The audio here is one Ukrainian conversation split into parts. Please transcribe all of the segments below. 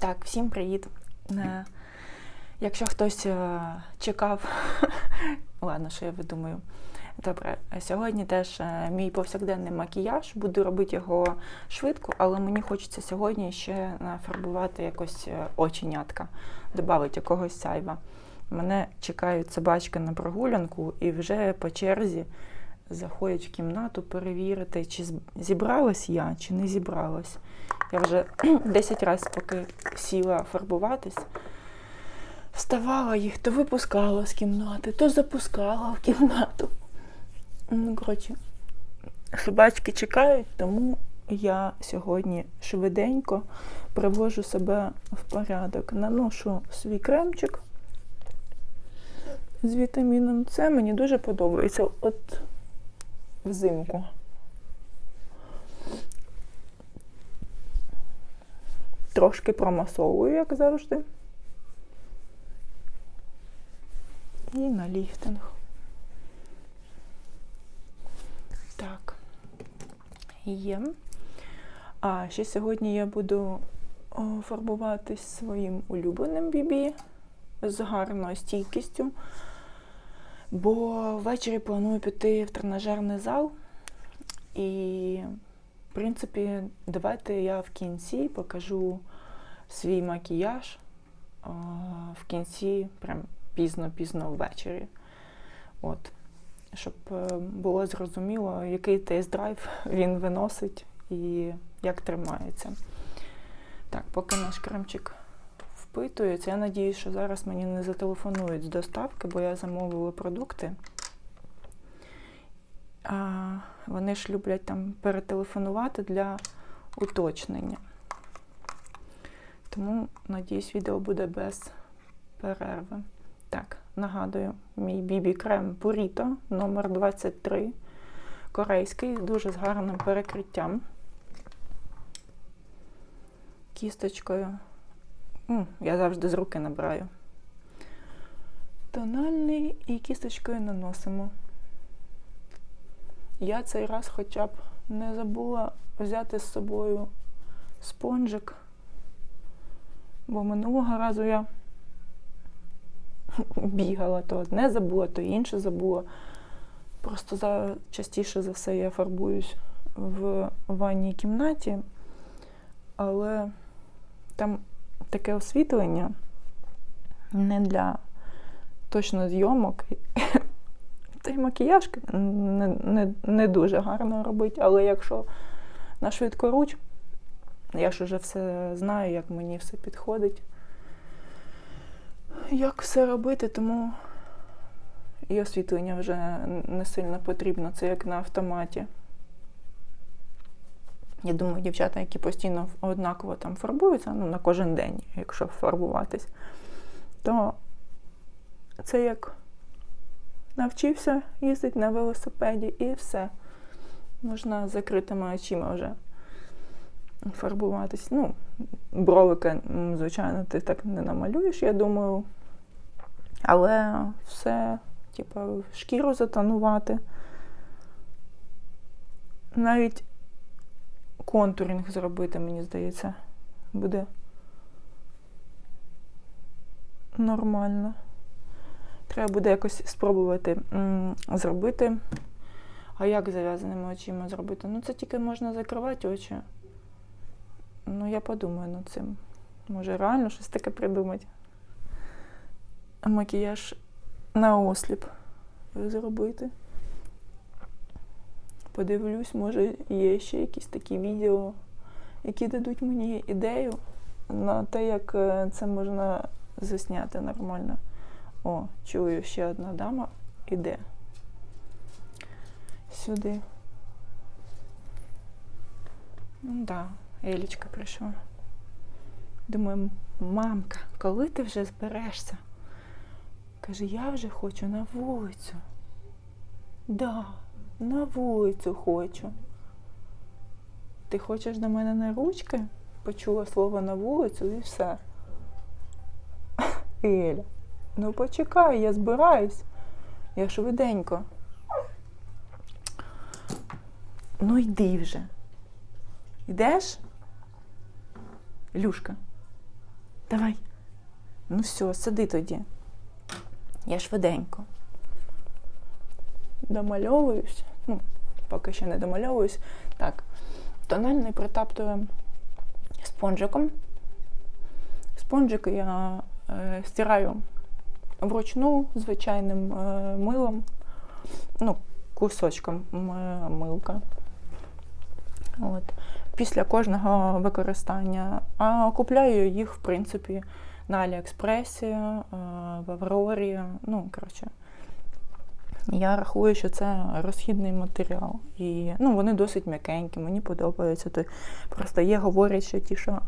Так, всім привіт. Е, Якщо хтось е, чекав, ладно, що я видумаю. Добре, сьогодні теж е, мій повсякденний макіяж, буду робити його швидко, але мені хочеться сьогодні ще нафарбувати якось оченятка, додати якогось сяйва. Мене чекають собачки на прогулянку і вже по черзі заходять в кімнату перевірити, чи зібралась я, чи не зібралась. Я вже 10 разів, поки сіла фарбуватись, вставала їх, то випускала з кімнати, то запускала в кімнату. Ну, коротше, собачки чекають, тому я сьогодні швиденько привожу себе в порядок. Наношу свій кремчик з вітаміном С. Мені дуже подобається. От взимку. Трошки промасовую, як завжди. І на ліфтинг. Так. Є. А ще сьогодні я буду фарбуватись своїм улюбленим бібі з гарною стійкістю. Бо ввечері планую піти в тренажерний зал. І, в принципі, давайте я в кінці покажу свій макіяж в кінці, прям пізно-пізно ввечері. От. Щоб е, було зрозуміло, який тест-драйв він виносить і як тримається. Так, поки наш кремчик впитується, я надіюсь, що зараз мені не зателефонують з доставки, бо я замовила продукти. А вони ж люблять там перетелефонувати для уточнення. Тому, надіюсь, відео буде без перерви. Так, нагадую, мій бібі крем Purito номер 23 корейський, дуже з гарним перекриттям. Кісточкою. Я завжди з руки набираю. Тональний і кісточкою наносимо. Я цей раз хоча б не забула взяти з собою спонжик, бо минулого разу я бігала, то одне забула, то інше забула. Просто за, частіше за все я фарбуюсь в ванній кімнаті, але там таке освітлення не для точно зйомок. Та й макіяж не, не, не дуже гарно робить, але якщо на швидкоруч, я ж вже все знаю, як мені все підходить, як все робити, тому і освітлення вже не сильно потрібно, це як на автоматі. Я думаю, дівчата, які постійно однаково там фарбуються, ну на кожен день, якщо фарбуватись, то це як навчився їздити на велосипеді і все. Можна з закритими очима вже фарбуватись. Ну, бровики, звичайно, ти так не намалюєш, я думаю. Але все, типу, шкіру затонувати. Навіть контуринг зробити, мені здається, буде нормально. Треба буде якось спробувати зробити. А як зав'язаними очима зробити? Ну, це тільки можна закривати очі. Ну, я подумаю над цим. Може, реально щось таке придумати. Макіяж на осліп зробити. Подивлюсь, може, є ще якісь такі відео, які дадуть мені ідею на те, як е, це можна засняти нормально. О, чую, ще одна дама іде сюди. Ну да, Елічка прийшла. Думаю, мамка, коли ти вже зберешся? Каже, я вже хочу на вулицю. Да, на вулицю хочу. Ти хочеш до мене на ручки? Почула слово на вулицю і все. Еля, ну почекай, я збираюсь. Я швиденько. Ну йди вже. Йдеш? Люшка. Давай. Ну все, сиди тоді. Я швиденько. Домальовуюсь. Ну, поки ще не домальовуюсь. Так, тональний притаптую спонжиком. Спонжик я е, стираю вручну звичайним е, милом, ну, кусочком милка. От. Після кожного використання. А купляю їх, в принципі, на Аліекспресі, е, в Аврорі. Ну, коротше, я рахую, що це розхідний матеріал. І ну, вони досить м'якенькі, мені подобаються. То Просто є говорять, що ті, що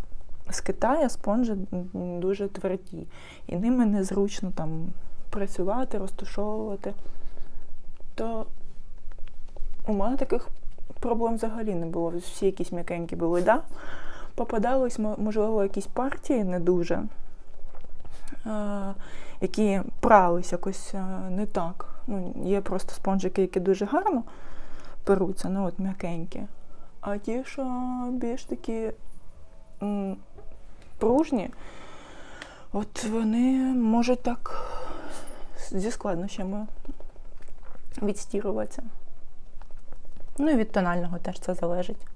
з Китаю спонжі дуже тверді. І ними незручно там працювати, розташовувати. То у мене таких проблем взагалі не було. Всі якісь м'якенькі були, да? Попадались, можливо, якісь партії не дуже, е, які прались якось е, не так. Ну, є просто спонжики, які дуже гарно перуться, ну от м'якенькі. А ті, що більш такі пружні, от вони можуть так зі складнощами відстіруватися. Ну і від тонального теж це залежить.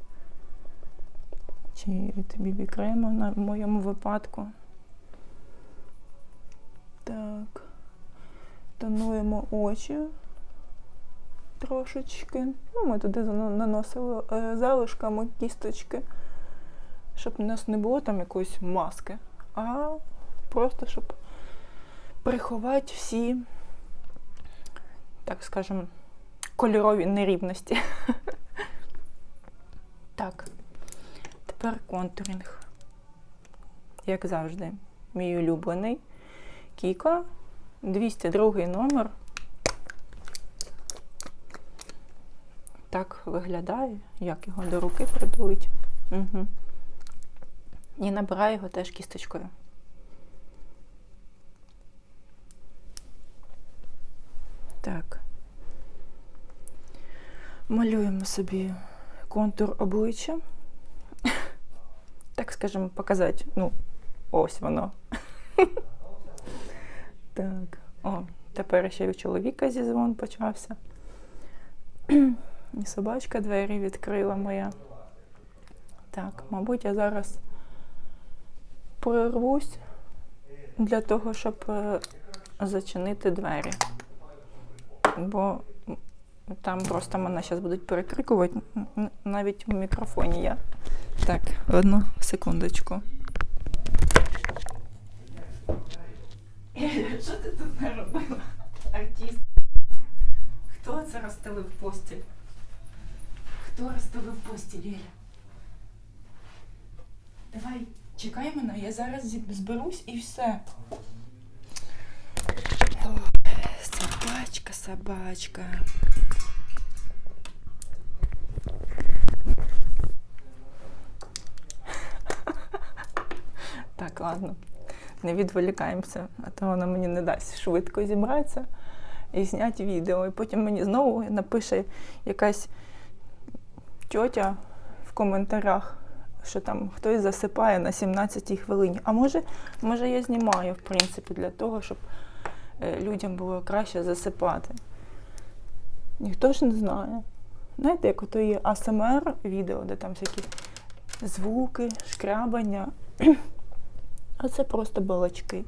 Чи від BB крему на моєму випадку. Так. Тонуємо очі трошечки. Ну, ми туди наносили е, залишками кісточки, щоб у нас не було там якоїсь маски, а просто щоб приховати всі, так скажемо, кольорові нерівності. Так. Тепер контуринг. Як завжди, мій улюблений. Кіко. 202 номер. Так виглядає, як його до руки придулить. Угу. І набираю його теж кісточкою. Так. Малюємо собі контур обличчя. Так скажемо, показати. Ну, ось воно. Так. О, тепер ще й у чоловіка зізвон почався. І собачка двері відкрила моя. Так, мабуть, я зараз прорвусь для того, щоб е, зачинити двері. Бо там просто мене зараз будуть перекрикувати навіть в мікрофоні я. Так, одну секундочку. Що ти тут наробила? Артист. Хто це розстелив постіль? Хто розстелив постіль, Еля? Давай, чекай мене, я зараз зі- зберусь і все. Ой, собачка, собачка. Так, ладно. Не відволікаємося, а то вона мені не дасть швидко зібратися і зняти відео. І потім мені знову напише якась тьотя в коментарях, що там хтось засипає на 17-й хвилині. А може, може я знімаю, в принципі, для того, щоб е, людям було краще засипати. Ніхто ж не знає. Знаєте, як ото є АСМР відео, де там всякі звуки, шкрябання. А це просто балачки.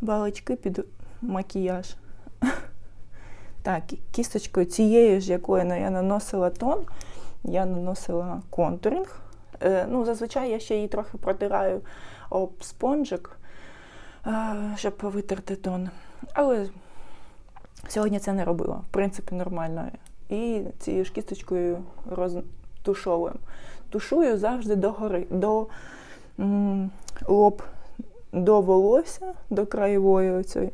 Балачки під макіяж. Так, кісточкою цією ж, якою я наносила тон, я наносила контуринг. Е, ну, зазвичай я ще її трохи протираю об спонжик, е, щоб витерти тон. Але сьогодні це не робила. В принципі, нормально. І цією ж кісточкою розтушовуємо. Тушую завжди догори, до лоб до волосся, до краєвої оцей,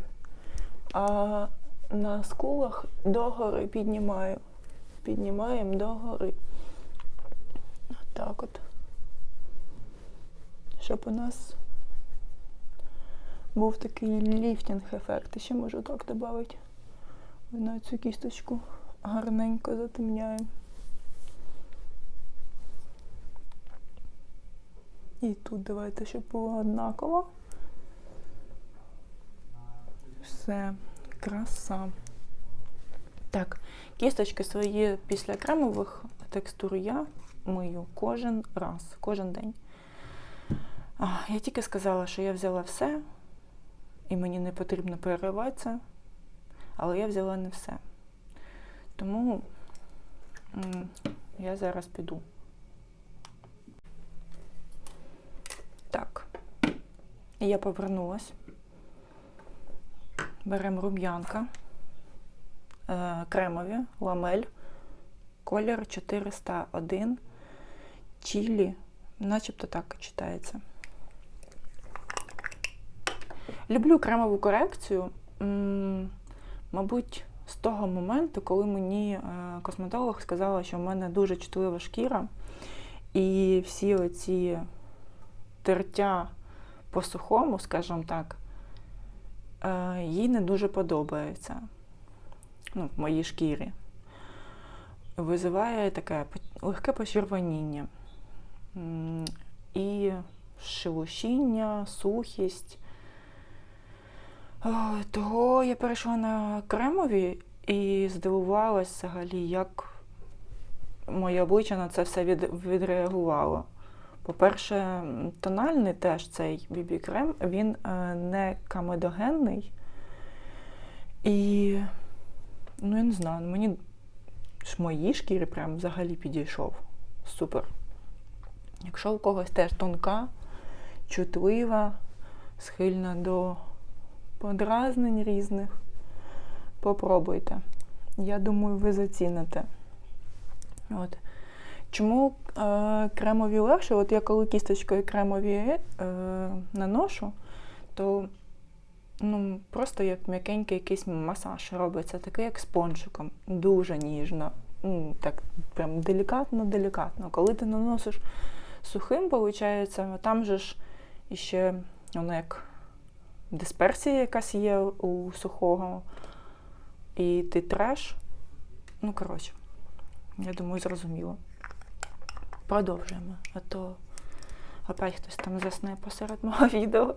а на скулах догори піднімаю. Піднімаємо догори. Так от. Щоб у нас був такий ліфтинг-ефект. Ще можу так додати. На цю кісточку гарненько затемняємо. І тут давайте, щоб було однаково. Все, краса. Так, кісточки свої після кремових текстур я мию кожен раз, кожен день. Я тільки сказала, що я взяла все, і мені не потрібно перериватися, але я взяла не все. Тому я зараз піду. Так, я повернулась. Беремо рум'янка, е, кремові, ламель, колір 401, чілі, начебто так читається. Люблю кремову корекцію, мабуть, з того моменту, коли мені е, косметолог сказала, що в мене дуже чутлива шкіра, і всі оці тертя по сухому, скажімо так, е, їй не дуже подобається ну, в моїй шкірі. Визиває таке легке почервоніння і шелушіння, сухість. Е, Того я перейшла на кремові і здивувалась взагалі, як моє обличчя на це все відреагувало. По-перше, тональний теж цей BB-крем, він е, не камедогенний. І, ну, я не знаю, мені ж моїй шкірі прям взагалі підійшов. Супер. Якщо у когось теж тонка, чутлива, схильна до подразнень різних, попробуйте. Я думаю, ви заціните. От. Чому е, кремові легше? От я коли кісточкою кремові е, наношу, то ну, просто як м'якенький якийсь масаж робиться, такий як спонжиком, дуже ніжно. Ну, так прям делікатно-делікатно. Коли ти наносиш сухим, виходить, там же ж іще воно як дисперсія якась є у сухого, і ти треш. Ну, коротше, я думаю, зрозуміло. Продовжуємо, а то опять хтось там засне посеред мого відео.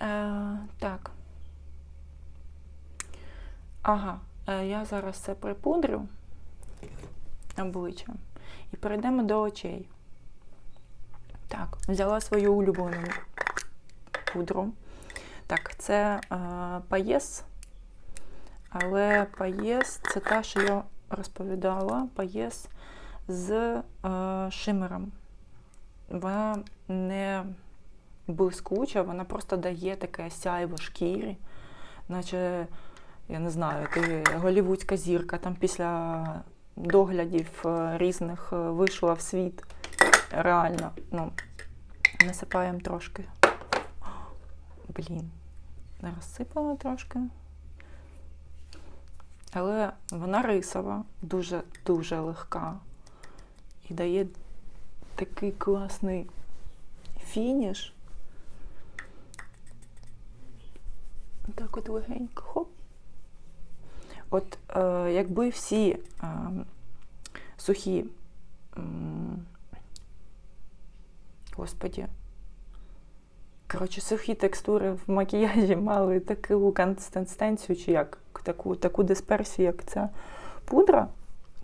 Е, так. Ага, е, я зараз це припудрю обличчя і перейдемо до очей. Так, взяла свою улюблену пудру. Так, це е, паєс, але паєс це та, що я розповідала, паєс з е, шимером. Вона не блискуча, вона просто дає таке сяйво шкірі, наче, я не знаю, ти голівудська зірка там після доглядів е, різних е, вийшла в світ. Реально, ну, насипаємо трошки. Блін, розсипала трошки. Але вона рисова, дуже-дуже легка. І дає такий класний фініш. Так от легенько, хоп. От е, якби всі е, сухі, м, господі, коротше, сухі текстури в макіяжі мали таку консистенцію, чи як таку, таку дисперсію, як ця пудра,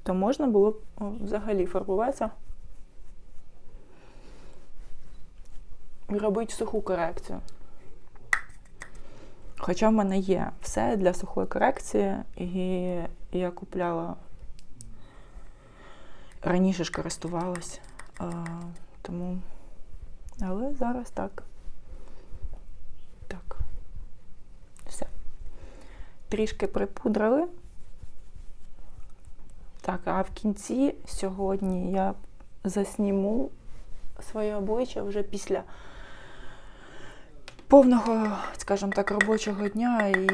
то можна було б взагалі фарбуватися і робити суху корекцію. Хоча в мене є все для сухої корекції, і я купляла раніше ж користувалась, тому. Але зараз так. Так. Все. Трішки припудрили. Так, а в кінці сьогодні я засніму своє обличчя вже після повного, скажімо так, робочого дня і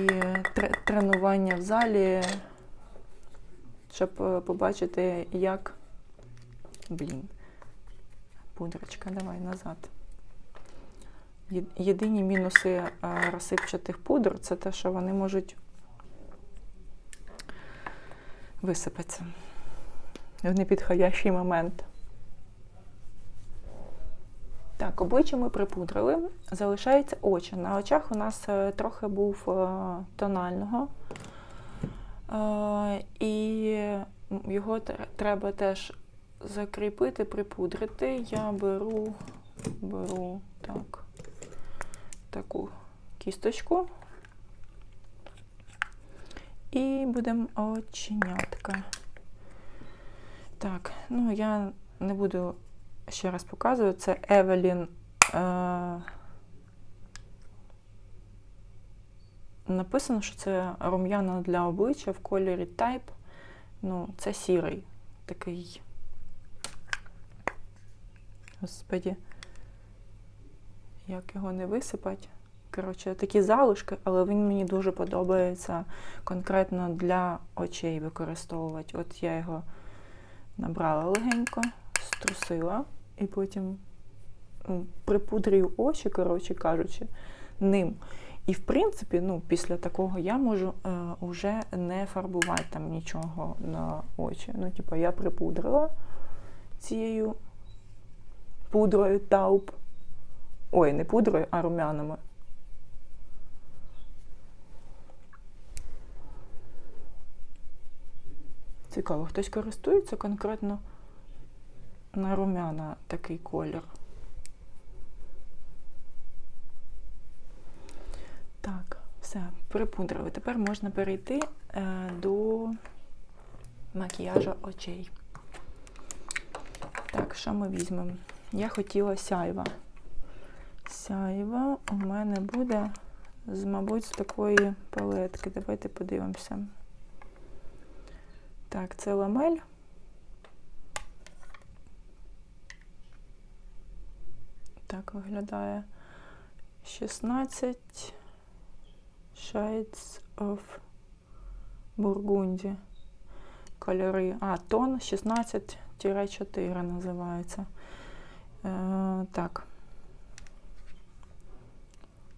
тренування в залі, щоб е, побачити, як. Блін. Пудрочка, давай назад. Єдині мінуси е, розсипчатих пудр це те, що вони можуть висипатися в непідходящий момент. Так, обличчя ми припудрили, залишаються очі. На очах у нас е, трохи був е, тонального, Е, і його треба теж закріпити, припудрити. Я беру, беру так, таку кісточку і будемо оченятка. Так, ну я не буду ще раз показую. Це Евелін. Е, написано, що це рум'яна для обличчя в кольорі Type. Ну, це сірий. Такий. Господі. Як його не висипати? Коротше, такі залишки, але він мені дуже подобається конкретно для очей використовувати. От я його набрала легенько, струсила і потім припудрюю очі, коротше кажучи, ним. І в принципі, ну, після такого я можу е, не фарбувати там нічого на очі. Ну, типу, я припудрила цією пудрою тауп. Ой, не пудрою, а румянами. Цікаво, хтось користується конкретно на румяна такий колір. Так, все, припудрили. Тепер можна перейти е, до макіяжу очей. Так, що ми візьмемо? Я хотіла сяйва. Сяйва у мене буде, з, мабуть, з такої палетки. Давайте подивимося. Так, це ламель. Так виглядає 16 Shades of Burgundy. Кольори. А, тон 16-4 називається. Е, так.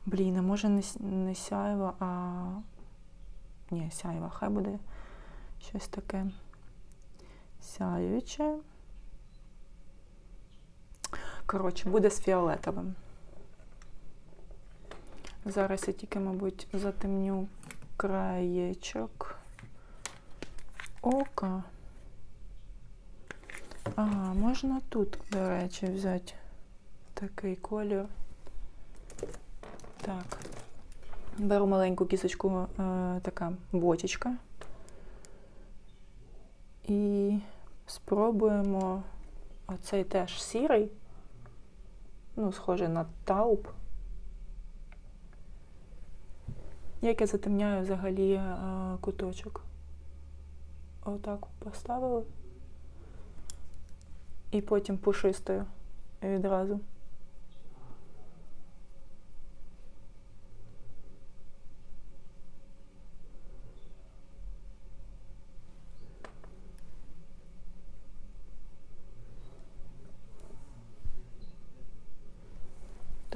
Блін, а може не, не сяйва, а. Ні, сяйва, хай буде щось таке сяюче. Коротше, буде з фіолетовим. Зараз я тільки, мабуть, затемню краєчок ока. Ага, можна тут, до речі, взяти такий колір. Так. Беру маленьку кісочку, е, така бочечка. І спробуємо оцей теж сірий, ну, схожий на тауп. Як я затемняю взагалі е, куточок. Отак поставили. І потім пушистою відразу.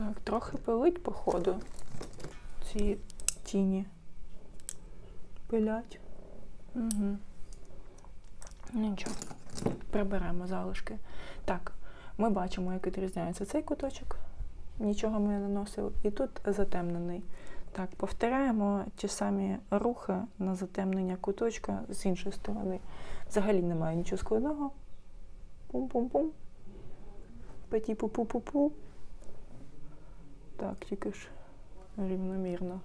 Так, трохи пилить, походу. Ці тіні пилять. Угу. Нічого. Приберемо залишки. Так, ми бачимо, як відрізняється цей куточок. Нічого ми не наносили. І тут затемнений. Так, повторяємо ті самі рухи на затемнення куточка з іншої сторони. Взагалі немає нічого складного. Пум-пум-пум. Петі-пу-пу-пу-пу. Так, тільки ж рівномірно.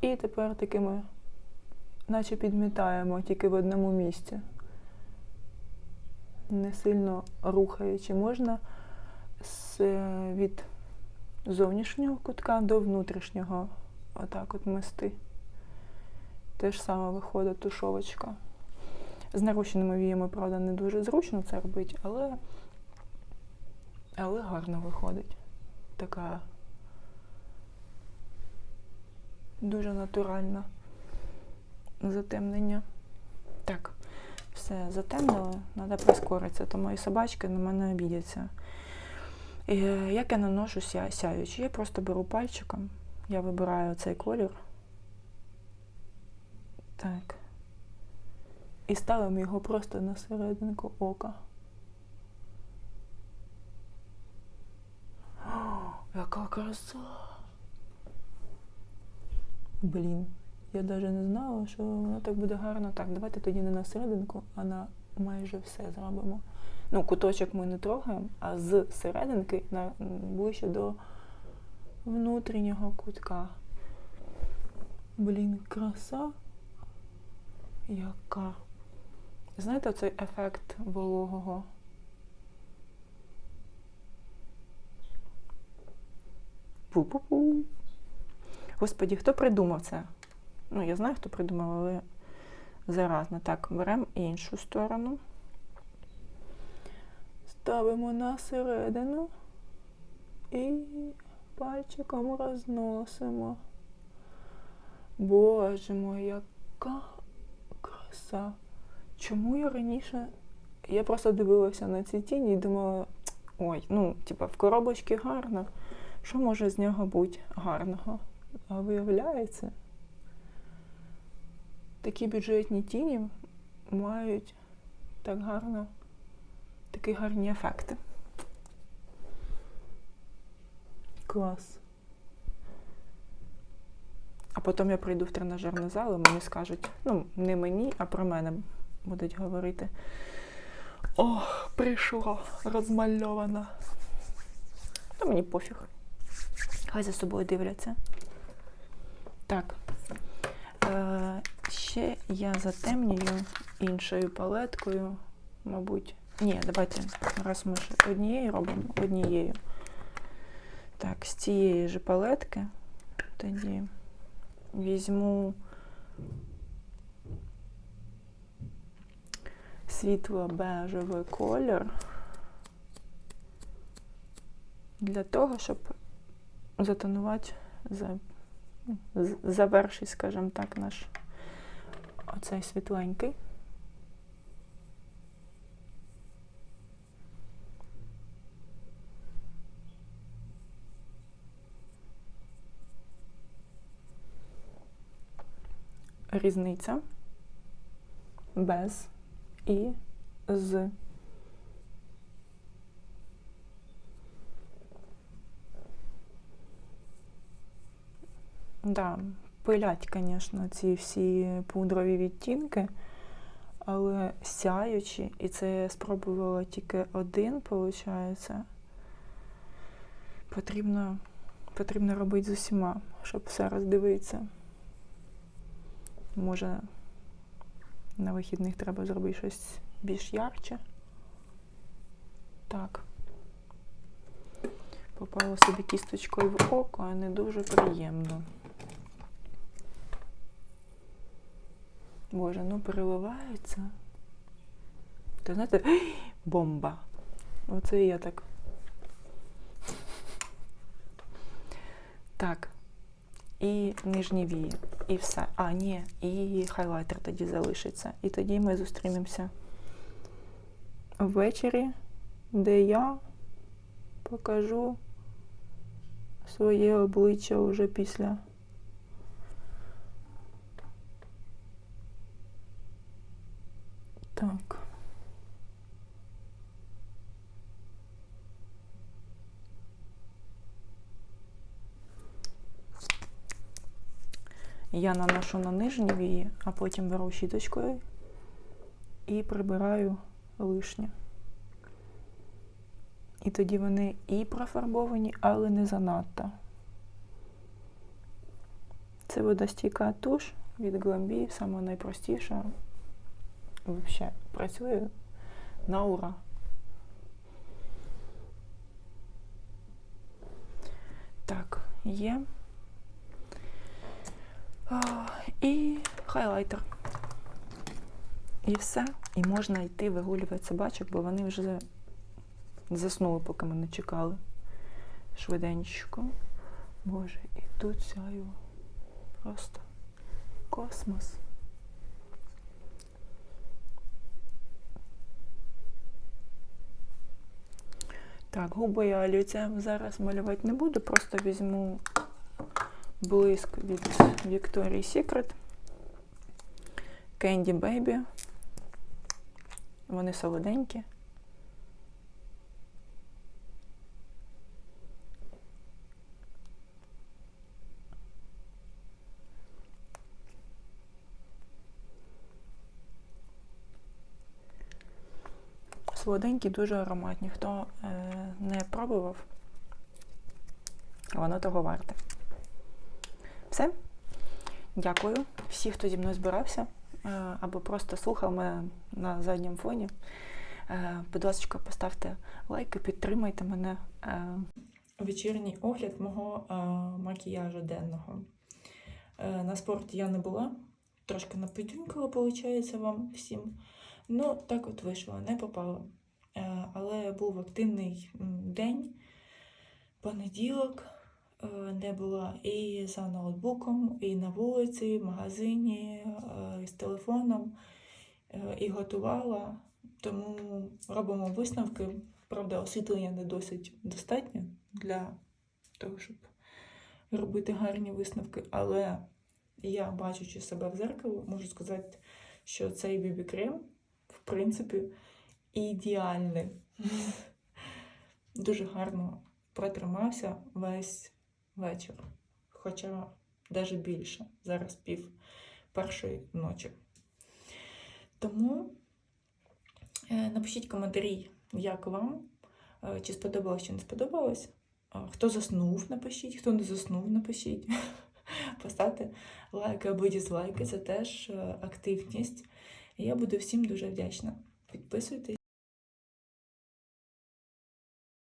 І тепер такими, наче підмітаємо тільки в одному місці. Не сильно рухаючи, можна з, від зовнішнього кутка до внутрішнього отак от мести. Те ж саме виходить тушовочка. З нарощеними віями, правда, не дуже зручно це робити, але, але гарно виходить. Така дуже натуральна затемнення. Так, все затемнило, треба прискоритися, то мої собачки на мене обідяться. І, е, як я наношу ся, сяючи? Я просто беру пальчиком, я вибираю цей колір. Так. І ставимо його просто на серединку ока. Яка краса! Блін, я навіть не знала, що воно так буде гарно. Так, давайте тоді не на серединку, а на майже все зробимо. Ну, куточок ми не трогаємо, а з серединки на, ближче до внутрішнього кутка. Блін, краса. Яка. Знаєте цей ефект вологого? Пу-пу-пу. Господі, хто придумав це? Ну, я знаю, хто придумав, але заразно. Так, беремо іншу сторону. Ставимо на середину і пальчиком розносимо. Боже мой, яка краса. Чому я раніше. Я просто дивилася на ці тіні і думала, ой, ну, типа, в коробочці гарно. Що може з нього бути гарного? А виявляється, такі бюджетні тіні мають так гарно, такі гарні ефекти. Клас. А потім я прийду в тренажерний зал і мені скажуть, ну, не мені, а про мене будуть говорити. Ох, прийшла розмальована. Та мені пофіг. Хай за собою дивляться. Так. Е, ще я затемнюю іншою палеткою, мабуть. Ні, давайте, раз ми ж однією робимо, однією. Так, з цієї ж палетки тоді візьму світло-бежевий колір для того, щоб затонувати, за, з- завершити, скажімо так, наш оцей світленький. Різниця без і з. Да, пилять, звісно, ці всі пудрові відтінки, але сяючі, і це я спробувала тільки один, виходить. Потрібно, потрібно робити з усіма, щоб все роздивитися. Може, на вихідних треба зробити щось більш ярче. Так. Попала собі кісточкою в око, а не дуже приємно. Боже, ну переливається. Та знаєте, бомба. Оце і я так. Так. І нижні вії. І все. А, ні, і хайлайтер тоді залишиться. І тоді ми зустрінемося ввечері, де я покажу своє обличчя вже після. Так. Я наношу на нижні вії, а потім беру щіточкою і прибираю лишнє. І тоді вони і профарбовані, але не занадто. Це водостійка туш від Glambi, саме найпростіша. Взагалі працює на ура. Так, є. А, і хайлайтер. І все. І можна йти вигулювати собачок, бо вони вже заснули, поки мене чекали. Швиденько. Боже, і тут сяю. Просто космос. Так, губи я олівцем зараз малювати не буду, просто візьму блиск від Victoria's Secret Candy Baby. Вони солоденькі. Солоденькі, дуже ароматні. Хто е, не пробував, воно того варте. Все. Дякую. Всі, хто зі мною збирався е, або просто слухав мене на задньому фоні. Е, Будь ласка, поставте лайки, підтримайте мене. Е, Вечірній огляд мого макіяжу денного. На спорті я не була, трошки напідюнькала, виходить, вам всім. Ну, так от вийшло, не попала. Е, Але був активний день, понеділок, е, де була і за ноутбуком, і на вулиці, і в магазині, е, і з телефоном, е, і готувала. Тому робимо висновки. Правда, освітлення не досить достатньо для того, щоб робити гарні висновки. Але я, бачучи себе в зеркало, можу сказати, що цей бібі-крем, в принципі, ідеальний. Дуже гарно протримався весь вечір. Хоча навіть більше. Зараз пів першої ночі. Тому е, напишіть коментарі, як вам, е, чи сподобалось, чи не сподобалось. Е, Хто заснув, напишіть, хто не заснув, напишіть. Поставте лайки або дізлайки, це теж активність. Я буду всім дуже вдячна. Підписуйтесь.